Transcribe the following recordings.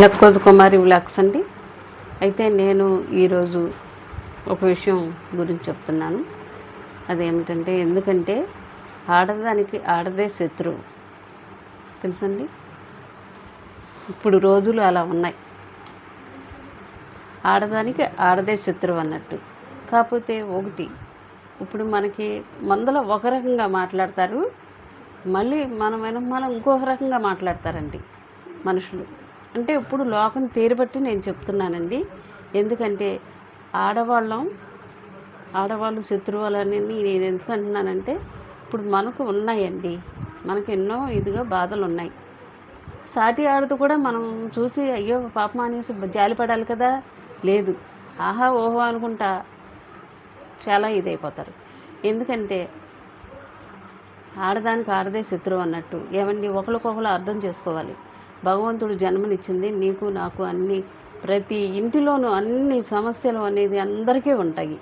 లక్కోజు కుమారి vlogs అండి. అయితే నేను ఈరోజు ఒక విషయం గురించి చెప్తున్నాను. అదేమిటంటే ఎందుకంటే ఆడదానికి ఆడదే శత్రువు. తెలుసండి? ఇప్పుడు రోజులు అలా ఉన్నాయి. ఆడదానికి ఆడదే శత్రువు అన్నట్టు. కాకపోతే ఒకటి ఇప్పుడు మనకి మందులో ఒక రకంగా మాట్లాడతారు. మళ్ళీ మనం వెనకాల ఇంకొక రకంగా మాట్లాడతారండి మనుషులు. అంటే ఇప్పుడు లోకం తీరుబట్టి నేను చెప్తున్నానండి. ఎందుకంటే ఆడవాళ్ళం ఆడవాళ్ళు శత్రువులని నేను ఎందుకు అంటున్నానంటే ఇప్పుడు మనకు ఉన్నాయండి. మనకు ఎన్నో ఇదిగా బాధలు ఉన్నాయి. సాటి ఆడుతూ కూడా మనం చూసి అయ్యో పాపం అనేసి జాలిపడాలి కదా? లేదు. ఆహా ఓహో అనుకుంటా చాలా ఇదైపోతారు. ఎందుకంటే ఆడదానికి ఆడదే శత్రువు అన్నట్టు. ఏమండి? ఒకరికొకరు అర్థం చేసుకోవాలి. భగవంతుడు జన్మనిచ్చింది. నీకు నాకు అన్ని ప్రతి ఇంటిలోనూ అన్ని సమస్యలు అనేది అందరికీ ఉంటాయి.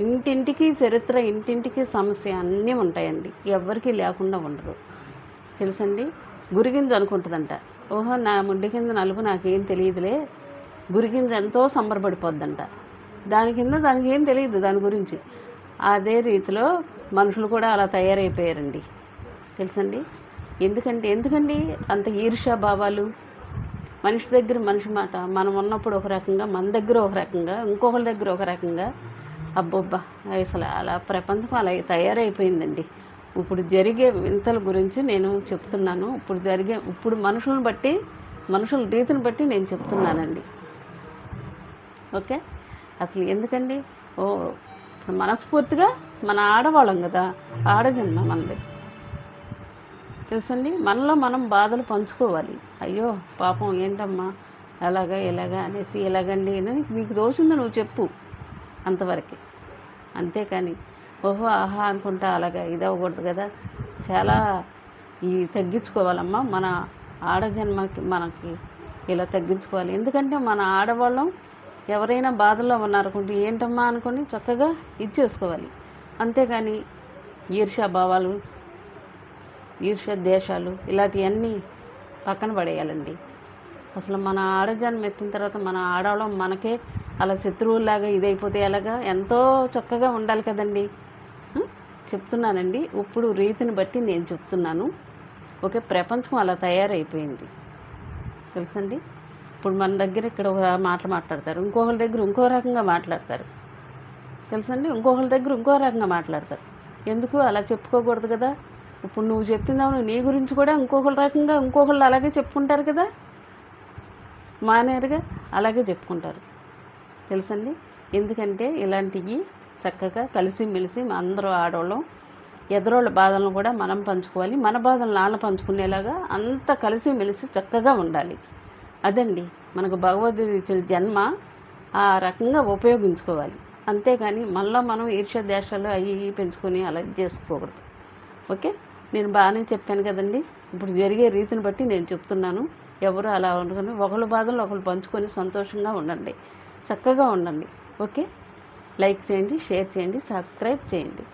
ఇంటింటికి చరిత్ర ఇంటింటికి సమస్య అన్నీ ఉంటాయండి. ఎవ్వరికీ లేకుండా ఉండరు. తెలుసండి? గురిగింజ అనుకుంటుందంట. ఓహో నా ముడ్డి కింద నలుపు నాకేం తెలియదులే. గురిగింజ ఎంతో సంబరపడిపోద్దంట. దాని కింద దానికి ఏం తెలియదు దాని గురించి. అదే రీతిలో మనుషులు కూడా అలా తయారైపోయారండి. తెలుసండి? ఎందుకంటే ఎందుకండి? అంత ఈర్ష్యా భావాలు? మనిషి దగ్గర మనిషి మాట. మనం ఉన్నప్పుడు ఒక రకంగా మన దగ్గర ఒక రకంగా ఇంకొకరి దగ్గర ఒక రకంగా అబ్బబ్బా అసలు అలా ప్రపంచం అలా తయారైపోయిందండి. ఇప్పుడు జరిగే వింతల గురించి నేను చెప్తున్నాను. ఇప్పుడు జరిగే ఇప్పుడు మనుషులను బట్టి మనుషుల రీతిని బట్టి నేను చెప్తున్నానండి. ఓకే? అసలు ఎందుకండి? ఓ మనస్ఫూర్తిగా మన ఆడవాళ్ళం కదా. ఆడజన్మ మనది. తెలుసండి? మనలో మనం బాధలు పంచుకోవాలి. అయ్యో పాపం ఏంటమ్మా? అలాగా ఇలాగా అనేసి ఎలాగండి అని మీకు దోషుంది నువ్వు చెప్పు అంతవరకే. అంతేకాని ఓహో ఆహా అనుకుంటా అలాగా ఇది అవ్వకూడదు కదా. చాలా ఈ తగ్గించుకోవాలమ్మా. మన ఆడజన్మకి మనకి ఇలా తగ్గించుకోవాలి. ఎందుకంటే మన ఆడవాళ్ళం ఎవరైనా బాధల్లో ఉన్నారనుకుంటే ఏంటమ్మా? అనుకుని చక్కగా ఇచ్చేసుకోవాలి. అంతేగాని ఈర్ష్యాభావాలు ఈర్ష్య దేశాలు ఇలాంటివన్నీ పక్కన పడేయాలండి. అసలు మన ఆడజాన్ని ఎత్తిన తర్వాత మన ఆడవాళ్ళం మనకే అలా శత్రువులాగా ఇదైపోతే ఎలాగా? ఎంతో చక్కగా ఉండాలి కదండి. చెప్తున్నానండి. ఇప్పుడు రీతిని బట్టి నేను చెప్తున్నాను. ఓకే ప్రపంచం అలా తయారైపోయింది. తెలుసండి? ఇప్పుడు మన దగ్గర ఇక్కడ ఒక మాటలు మాట్లాడతారు. ఇంకొకరి దగ్గర ఇంకో రకంగా మాట్లాడతారు. తెలుసండి? ఇంకొకరి దగ్గర ఇంకో రకంగా మాట్లాడతారు. ఎందుకు? అలా చెప్పుకోకూడదు కదా. ఇప్పుడు నువ్వు చెప్పిందావు నీ గురించి కూడా ఇంకొకరు రకంగా ఇంకొకళ్ళు అలాగే చెప్పుకుంటారు కదా? మానేరుగా అలాగే చెప్పుకుంటారు. తెలుసండి? ఎందుకంటే ఇలాంటివి చక్కగా కలిసిమెలిసి అందరూ ఆడవాళ్ళం. ఎదురోళ్ళ బాధలను కూడా మనం పంచుకోవాలి. మన బాధలు నాన్న పంచుకునేలాగా అంత కలిసిమెలిసి చక్కగా ఉండాలి. అదండి. మనకు భగవద్గీత ఇచ్చిన జన్మ ఆ రకంగా ఉపయోగించుకోవాలి. అంతేగాని మళ్ళీ మనం ఈర్ష్య దేశాలు అవి పెంచుకొని అలా చేసుకోకూడదు. ఓకే? నేను బాగానే చెప్పాను కదండి. ఇప్పుడు జరిగే రీతిని బట్టి నేను చెప్తున్నాను. ఎవరు అలా ఉండకుండా ఒకళ్ళ బాధలు ఒకళ్ళు పంచుకొని సంతోషంగా ఉండండి. చక్కగా ఉండండి. ఓకే? లైక్ చేయండి షేర్ చేయండి సబ్స్క్రైబ్ చేయండి.